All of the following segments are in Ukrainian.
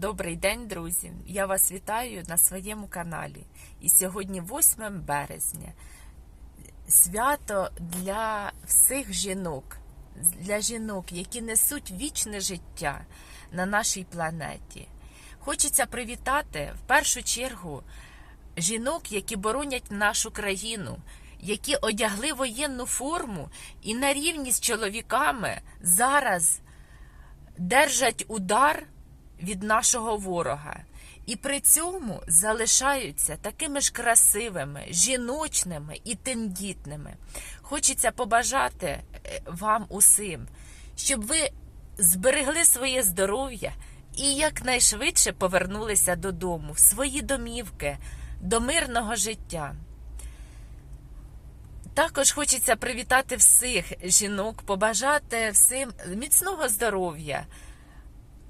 Добрий день, друзі! Я вас вітаю на своєму каналі. І сьогодні 8 березня. Свято для всіх жінок, для жінок, які несуть вічне життя на нашій планеті. Хочеться привітати в першу чергу жінок, які боронять нашу країну, які одягли воєнну форму і на рівні з чоловіками зараз держать удар від нашого ворога. І при цьому залишаються такими ж красивими, жіночними і тендітними. Хочеться побажати е, вам усім, щоб ви зберегли своє здоров'я і якнайшвидше повернулися додому, в свої домівки, до мирного життя. Також хочеться привітати всіх жінок, побажати всім міцного здоров'я,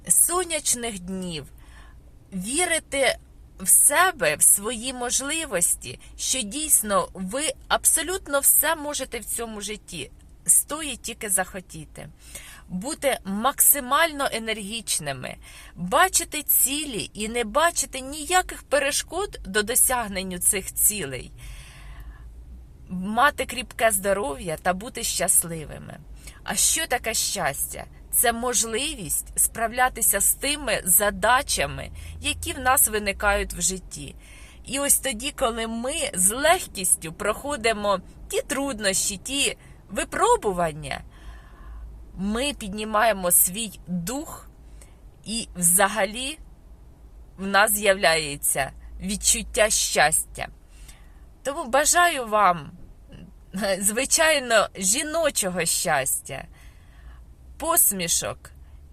сонячних днів, вірити в себе, в свої можливості, що дійсно ви абсолютно все можете в цьому житті, стоїть тільки захотіти. Бути максимально енергічними, бачити цілі і не бачити ніяких перешкод до досягненню цих цілей мати кріпке здоров'я та бути щасливими. А що таке щастя? Це можливість справлятися з тими задачами, які в нас виникають в житті. І ось тоді, коли ми з легкістю проходимо ті труднощі, ті випробування, ми піднімаємо свій дух, і взагалі в нас з'являється відчуття щастя. Тому бажаю вам, звичайно, жіночого щастя, посмішок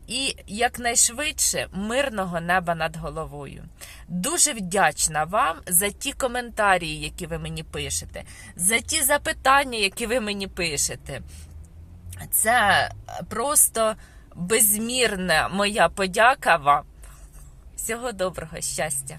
і якнайшвидше мирного неба над головою. Дуже вдячна вам за ті коментарі, які ви мені пишете, за ті запитання, які ви мені пишете. Це просто безмірна моя подяка вам. Всього доброго щастя!